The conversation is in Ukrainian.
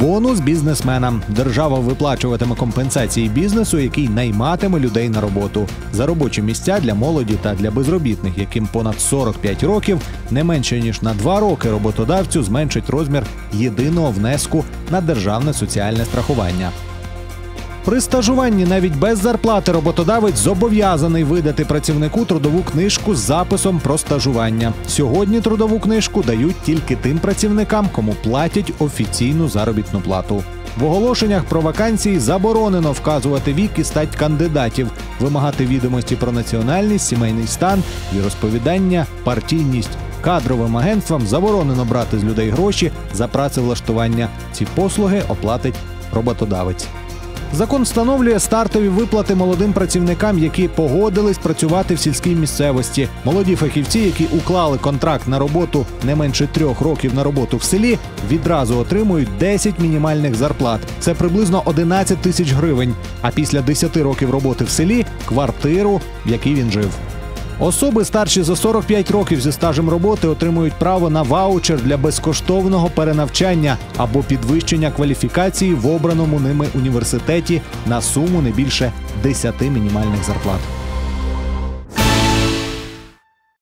Бонус бізнесменам. Держава виплачуватиме компенсації бізнесу, який найматиме людей на роботу за робочі місця для молоді та для безробітних, яким понад 45 років, не менше ніж на 2 роки роботодавцю зменшить розмір єдиного внеску на державне соціальне страхування. При стажуванні навіть без зарплати роботодавець зобов'язаний видати працівнику трудову книжку з записом про стажування. Сьогодні трудову книжку дають тільки тим працівникам, кому платять офіційну заробітну плату. В оголошеннях про вакансії заборонено вказувати вік і стать кандидатів, вимагати відомості про національність, сімейний стан і розповідання, партійність. Кадровим агентствам заборонено брати з людей гроші за працевлаштування. Ці послуги оплатить роботодавець. Закон встановлює стартові виплати молодим працівникам, які погодились працювати в сільській місцевості. Молоді фахівці, які уклали контракт на роботу не менше трьох років на роботу в селі, відразу отримують 10 мінімальних зарплат. Це приблизно 11 тисяч гривень. А після 10 років роботи в селі квартиру, в якій він жив. Особи старші за 45 років зі стажем роботи отримують право на ваучер для безкоштовного перенавчання або підвищення кваліфікації в обраному ними університеті на суму не більше 10 мінімальних зарплат.